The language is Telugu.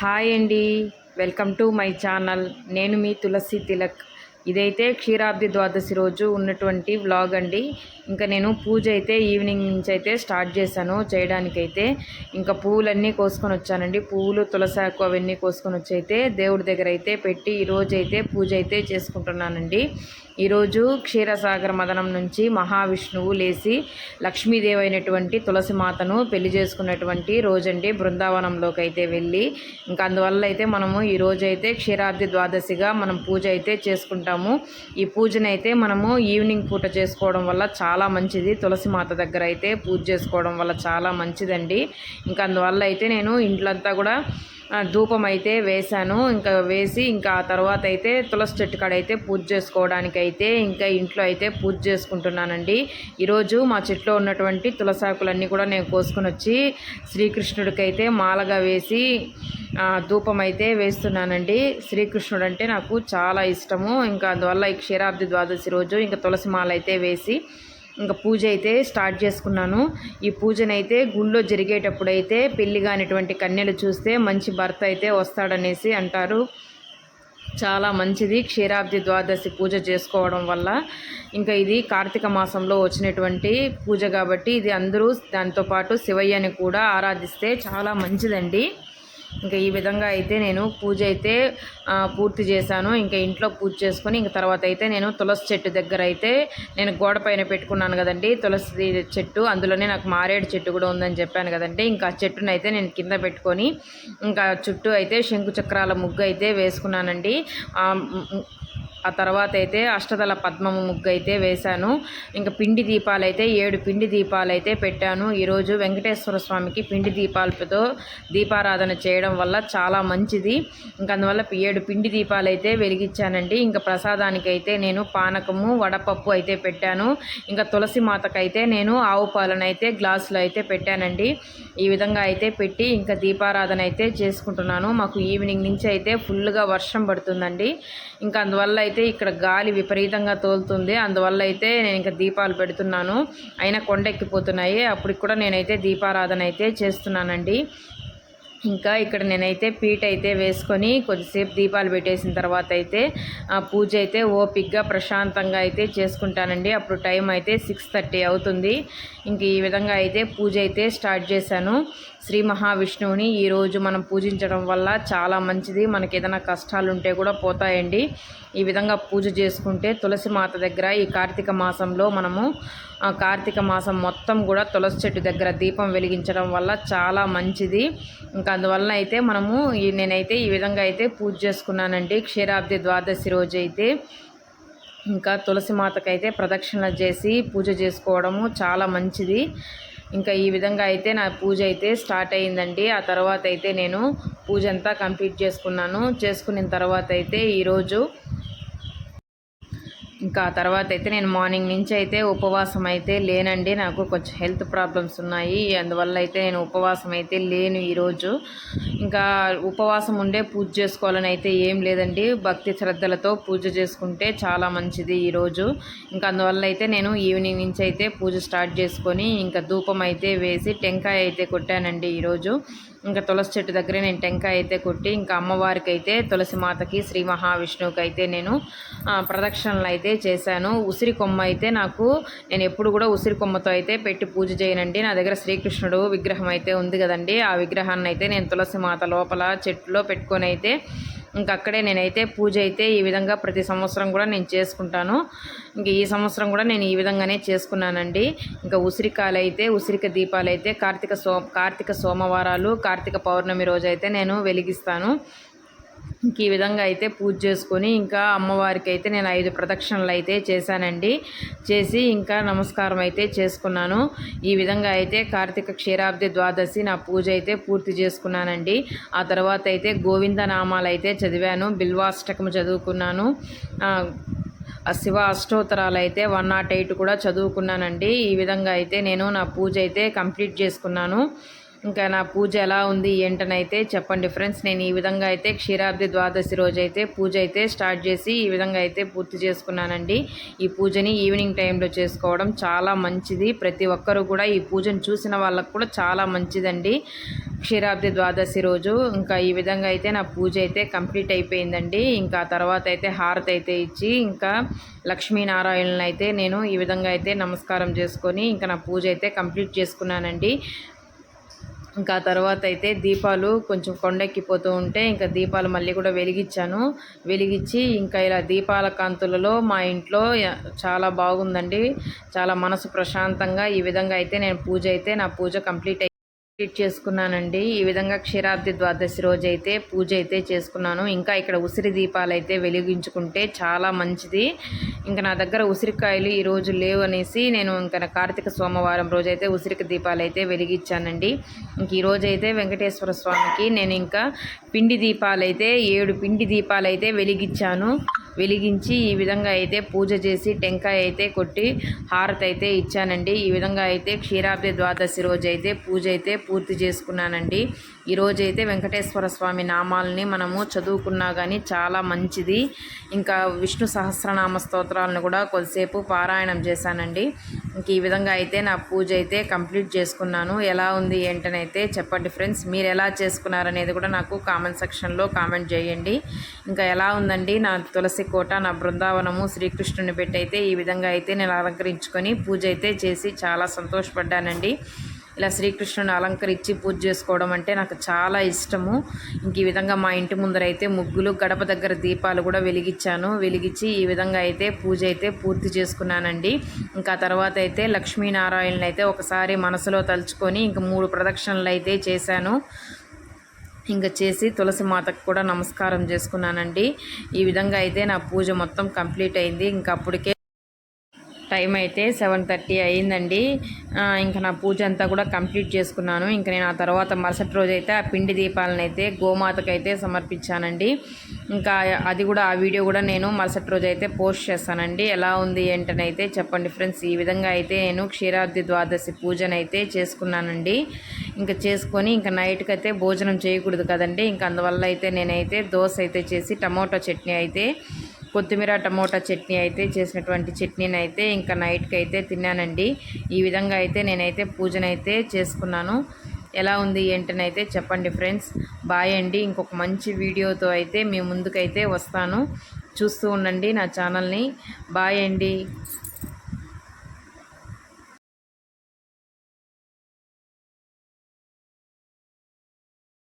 హాయ్ అండి. Welcome to my channel. నేను మీ తులసి తిలక్. ఇదైతే క్షీరాబ్ది ద్వాదశి రోజు ఉన్నటువంటి వ్లాగ్ అండి. ఇంకా నేను పూజ అయితే ఈవినింగ్ నుంచి అయితే స్టార్ట్ చేశాను. చేయడానికైతే ఇంకా పువ్వులన్నీ కోసుకొని వచ్చానండి. పువ్వులు తులసాకు అవన్నీ కోసుకొని వచ్చి అయితే దేవుడి దగ్గర అయితే పెట్టి ఈరోజు అయితే పూజ అయితే చేసుకుంటున్నానండి. ఈరోజు క్షీరసాగర మదనం నుంచి మహావిష్ణువు లేచి లక్ష్మీదేవి అయినటువంటి తులసి మాతను పెళ్ళి చేసుకున్నటువంటి రోజండి బృందావనంలోకి అయితే వెళ్ళి ఇంకా అందువల్ల అయితే మనము ఈ రోజు అయితే క్షీరాబ్ది ద్వాదశిగా మనం పూజ అయితే చేసుకుంటాము. ఈ పూజనైతే మనము ఈవినింగ్ పూట చేసుకోవడం వల్ల చాలా మంచిది. తులసి మాత దగ్గర అయితే పూజ చేసుకోవడం వల్ల చాలా మంచిదండి. ఇంకా అందువల్ల అయితే నేను ఇంట్లంతా కూడా ధూపం అయితే వేశాను. ఇంకా వేసి ఇంకా ఆ తర్వాత అయితే తులసి చెట్టు కాడ అయితే పూజ చేసుకోవడానికి అయితే ఇంకా ఇంట్లో అయితే పూజ చేసుకుంటున్నానండి. ఈరోజు మా చెట్లో ఉన్నటువంటి తులసాకులన్నీ కూడా నేను కోసుకుని వచ్చి శ్రీకృష్ణుడికి అయితే మాలగా వేసి ధూపం అయితే వేస్తున్నానండి. శ్రీకృష్ణుడు అంటే నాకు చాలా ఇష్టము. ఇంకా అందువల్ల ఈ క్షీరాబ్ది ద్వాదశి రోజు ఇంకా తులసి మాల అయితే వేసి ఇంకా పూజ అయితే స్టార్ట్ చేసుకున్నాను. ఈ పూజనైతే గుళ్ళో జరిగేటప్పుడు అయితే పెళ్ళి కానిటువంటి కన్యలు చూస్తే మంచి భర్త అయితే వస్తాడనేసి అంటారు. చాలా మంచిది క్షీరాబ్ది ద్వాదశి పూజ చేసుకోవడం వల్ల. ఇంకా ఇది కార్తీక మాసంలో వచ్చినటువంటి పూజ కాబట్టి ఇది అందరూ దాంతోపాటు శివయ్యని కూడా ఆరాధిస్తే చాలా మంచిదండి. ఇంకా ఈ విధంగా అయితే నేను పూజ అయితే పూర్తి చేశాను. ఇంకా ఇంట్లో పూజ చేసుకొని ఇంక తర్వాత అయితే నేను తులసి చెట్టు దగ్గర అయితే నేను గోడ పైన పెట్టుకున్నాను కదండి. తులసి చెట్టు అందులోనే నాకు మారేడు చెట్టు కూడా ఉందని చెప్పాను కదండి. ఇంకా చెట్టును అయితే నేను కింద పెట్టుకొని ఇంకా చుట్టూ అయితే శంకు చక్రాల ముగ్గు అయితే వేసుకున్నానండి. ఆ తర్వాత అయితే అష్టదళ పద్మము ముగ్గు అయితే వేశాను. ఇంకా పిండి దీపాలు అయితే ఏడు పిండి దీపాలు అయితే పెట్టాను. ఈరోజు వెంకటేశ్వర స్వామికి పిండి దీపాలతో దీపారాధన చేయడం వల్ల చాలా మంచిది. ఇంకా అందువల్ల ఏడు పిండి దీపాలు అయితే వెలిగించానండి. ఇంకా ప్రసాదానికి అయితే నేను పానకము వడపప్పు అయితే పెట్టాను. ఇంకా తులసి మాతకైతే నేను ఆవు పాలను అయితే గ్లాసులో అయితే పెట్టానండి. ఈ విధంగా అయితే పెట్టి ఇంకా దీపారాధన అయితే చేసుకుంటున్నాను. మాకు ఈవినింగ్ నుంచి అయితే ఫుల్గా వర్షం పడుతుందండి. ఇంకా అందువల్ల అయితే ఇక్కడ గాలి విపరీతంగా తోలుతుంది. అందువల్ల అయితే నేను ఇంకా దీపాలు పెడుతున్నాను. అయినా కొండెక్కిపోతున్నాయి. అప్పటికి కూడా నేనైతే దీపారాధన అయితే చేస్తున్నానండి. ఇంకా ఇక్కడ నేనైతే పీట అయితే వేసుకొని కొద్దిసేపు దీపాలు పెట్టేసిన తర్వాత అయితే ఆ పూజ అయితే ఓపిక్గా ప్రశాంతంగా అయితే చేసుకుంటానండి. అప్పుడు టైం అయితే సిక్స్ థర్టీ అవుతుంది. ఇంక ఈ విధంగా అయితే పూజ అయితే స్టార్ట్ చేశాను. శ్రీ మహావిష్ణువుని ఈరోజు మనం పూజించడం వల్ల చాలా మంచిది. మనకి ఏదైనా కష్టాలు ఉంటే కూడా పోతాయండి. ఈ విధంగా పూజ చేసుకుంటే తులసి మాత దగ్గర ఈ కార్తీక మాసంలో మనము కార్తీక మాసం మొత్తం కూడా తులసి చెట్టు దగ్గర దీపం వెలిగించడం వల్ల చాలా మంచిది. ఇంకా అందువలన అయితే మనము నేనైతే ఈ విధంగా అయితే పూజ చేసుకున్నానండి. క్షీరాబ్ది ద్వాదశి రోజు అయితే ఇంకా తులసి మాతకైతే ప్రదక్షిణ చేసి పూజ చేసుకోవడము చాలా మంచిది. ఇంకా ఈ విధంగా అయితే నా పూజ అయితే స్టార్ట్ అయ్యిందండి ఆ తర్వాత అయితే నేను పూజ అంతా కంప్లీట్ చేసుకున్నాను. చేసుకున్న తర్వాత అయితే ఈరోజు ఇంకా తర్వాత అయితే నేను మార్నింగ్ నుంచి అయితే ఉపవాసం అయితే లేనండి. నాకు కొంచెం హెల్త్ ప్రాబ్లమ్స్ ఉన్నాయి. అందువల్ల అయితే నేను ఉపవాసం అయితే లేను ఈరోజు. ఇంకా ఉపవాసం ఉండే పూజ చేసుకోవాలని అయితే ఏం లేదండి. భక్తి శ్రద్ధలతో పూజ చేసుకుంటే చాలా మంచిది ఈరోజు ఇంకా అందువల్ల అయితే నేను ఈవినింగ్ నుంచి అయితే పూజ స్టార్ట్ చేసుకొని ఇంకా ధూపం అయితే వేసి టెంకాయ అయితే కొట్టానండి ఈరోజు ఇంకా తులసి చెట్టు దగ్గరే నేను టెంకాయ అయితే కొట్టి ఇంకా అమ్మవారికి అయితే తులసి మాతకి శ్రీ మహావిష్ణువుకి అయితే నేను ప్రదక్షిణలు అయితే చేశాను. ఉసిరి కొమ్మ అయితే నాకు నేను ఎప్పుడు కూడా ఉసిరి కొమ్మతో అయితే పెట్టి పూజ చేయనండి. నా దగ్గర శ్రీకృష్ణుడు విగ్రహం అయితే ఉంది కదండి. ఆ విగ్రహాన్ని అయితే నేను తులసి మాత లోపల చెట్టులో పెట్టుకొని అయితే అక్కడే నేనైతే పూజ అయితే ఈ విధంగా ప్రతి సంవత్సరం కూడా నేను చేసుకుంటాను. ఇంక ఈ సంవత్సరం కూడా నేను ఈ విధంగానే చేసుకున్నానండి. ఇంకా ఉసిరికాయలు అయితే ఉసిరిక దీపాలు అయితే కార్తీక సో కార్తీక సోమవారాలు కార్తీక పౌర్ణమి రోజు అయితే నేను వెలిగిస్తాను. ఇంక ఈ విధంగా అయితే పూజ చేసుకొని ఇంకా అమ్మవారికి అయితే నేను ఐదు ప్రదక్షిణలు అయితే చేశానండి. చేసి ఇంకా నమస్కారం అయితే చేసుకున్నాను. ఈ విధంగా అయితే కార్తీక క్షీరాబ్ది ద్వాదశి నా పూజ అయితే పూర్తి చేసుకున్నానండి. ఆ తర్వాత అయితే గోవింద నామాలు అయితే చదివాను. బిల్వాష్టకము చదువుకున్నాను. శివ అష్టోత్తరాలు అయితే వన్ నాట్ ఎయిట్ కూడా చదువుకున్నానండి. ఈ విధంగా అయితే నేను నా పూజ అయితే కంప్లీట్ చేసుకున్నాను. ఇంకా నా పూజ ఎలా ఉంది ఏంటనైతే చెప్పండి ఫ్రెండ్స్. నేను ఈ విధంగా అయితే క్షీరాబ్ది ద్వాదశి రోజు అయితే పూజ అయితే స్టార్ట్ చేసి ఈ విధంగా అయితే పూర్తి చేసుకున్నానండి. ఈ పూజని ఈవినింగ్ టైంలో చేసుకోవడం చాలా మంచిది. ప్రతి ఒక్కరూ కూడా ఈ పూజను చూసిన వాళ్ళకు కూడా చాలా మంచిదండి. క్షీరాబ్ది ద్వాదశి రోజు ఇంకా ఈ విధంగా అయితే నా పూజ అయితే కంప్లీట్ అయిపోయిందండి. ఇంకా తర్వాత అయితే హారతి అయితే ఇచ్చి ఇంకా లక్ష్మీనారాయణని అయితే నేను ఈ విధంగా అయితే నమస్కారం చేసుకొని ఇంకా నా పూజ అయితే కంప్లీట్ చేసుకున్నానండి. ఇంకా తర్వాత అయితే దీపాలు కొంచెం కొండెక్కిపోతూ ఉంటే ఇంకా దీపాలు మళ్ళీ కూడా వెలిగించాను. వెలిగించి ఇంకా ఇలా దీపాల కాంతులలో మా ఇంట్లో చాలా బాగుందండి. చాలా మనసు ప్రశాంతంగా ఈ విధంగా అయితే నేను పూజ అయితే నా పూజ కంప్లీట్ కంప్లీట్ చేసుకున్నానండి. ఈ విధంగా క్షీరాబ్ది ద్వాదశి రోజు అయితే పూజ అయితే చేసుకున్నాను. ఇంకా ఇక్కడ ఉసిరి దీపాలు అయితే వెలిగించుకుంటే చాలా మంచిది. ఇంకా నా దగ్గర ఉసిరికాయలు ఈ రోజు లేవు అనేసి నేను ఇంకా కార్తీక సోమవారం రోజు అయితే ఉసిరికి దీపాలు అయితే వెలిగించానండి. ఇంక ఈరోజు అయితే వెంకటేశ్వర స్వామికి నేను ఇంకా పిండి దీపాలు అయితే ఏడు పిండి దీపాలు అయితే వెలిగించాను. వెలిగించి ఈ విధంగా అయితే పూజ చేసి టెంకాయ అయితే కొట్టి హారతి అయితే ఇచ్చానండి. ఈ విధంగా అయితే క్షీరాబ్ది ద్వాదశి రోజు అయితే పూజ అయితే పూర్తి చేసుకున్నానండి. ఈరోజు అయితే వెంకటేశ్వర స్వామి నామాలని మనము చదువుకున్నా కానీ చాలా మంచిది. ఇంకా విష్ణు సహస్రనామ స్తోత్రాలను కూడా కొద్దిసేపు పారాయణం చేశానండి. ఇంక ఈ విధంగా అయితే నా పూజ అయితే కంప్లీట్ చేసుకున్నాను. ఎలా ఉంది ఏంటనైతే చెప్పండి ఫ్రెండ్స్. మీరు ఎలా చేసుకున్నారనేది కూడా నాకు కామెంట్ సెక్షన్లో కామెంట్ చేయండి. ఇంకా ఎలా ఉందండి నా తులసి కోట నా బృందావనము శ్రీకృష్ణుని పెట్టి అయితే ఈ విధంగా అయితే నేను అలంకరించుకొని పూజ అయితే చేసి చాలా సంతోషపడ్డానండి. ఇలా శ్రీకృష్ణుని అలంకరించి పూజ చేసుకోవడం అంటే నాకు చాలా ఇష్టము. ఇంక ఈ విధంగా మా ఇంటి ముందర అయితే ముగ్గులు గడప దగ్గర దీపాలు కూడా వెలిగించాను. వెలిగించి ఈ విధంగా అయితే పూజ అయితే పూర్తి చేసుకున్నానండి. ఇంకా తర్వాత అయితే లక్ష్మీనారాయణని అయితే ఒకసారి మనసులో తలుచుకొని ఇంక మూడు ప్రదక్షిణలు అయితే చేశాను. ఇంకా చేసి తులసి మాతకు కూడా నమస్కారం చేసుకున్నానండి. ఈ విధంగా అయితే నా పూజ మొత్తం కంప్లీట్ అయింది. ఇంకా అప్పటికే టైం అయితే సెవెన్ థర్టీ అయిందండి ఇంకా నా పూజ అంతా కూడా కంప్లీట్ చేసుకున్నాను. ఇంకా నేను ఆ తర్వాత మరుసటి రోజు అయితే ఆ పిండి దీపాలను అయితే గోమాతకు అయితే సమర్పించానండి. ఇంకా అది కూడా ఆ వీడియో కూడా నేను మరుసటి రోజు అయితే పోస్ట్ చేస్తానండి. ఎలా ఉంది ఏంటని అయితే చెప్పండి ఫ్రెండ్స్. ఈ విధంగా అయితే నేను క్షీరాబ్ది ద్వాదశి పూజనైతే చేసుకున్నానండి. ఇంకా చేసుకొని ఇంకా నైట్కి అయితే భోజనం చేయకూడదు కదండి. ఇంకా అందువల్ల అయితే నేనైతే దోశ అయితే చేసి టమోటో చట్నీ అయితే కొత్తిమీర టమోటా చట్నీ అయితే చేసినటువంటి చట్నీని అయితే ఇంకా నైట్కి అయితే తిన్నానండి. ఈ విధంగా అయితే నేనైతే పూజనైతే చేసుకున్నాను. ఎలా ఉంది ఏంటనైతే చెప్పండి ఫ్రెండ్స్. బాయ్ అండి. ఇంకొక మంచి వీడియోతో అయితే మీ ముందుకైతే వస్తాను. చూస్తూ ఉండండి నా ఛానల్ని. బాయ్ అండి.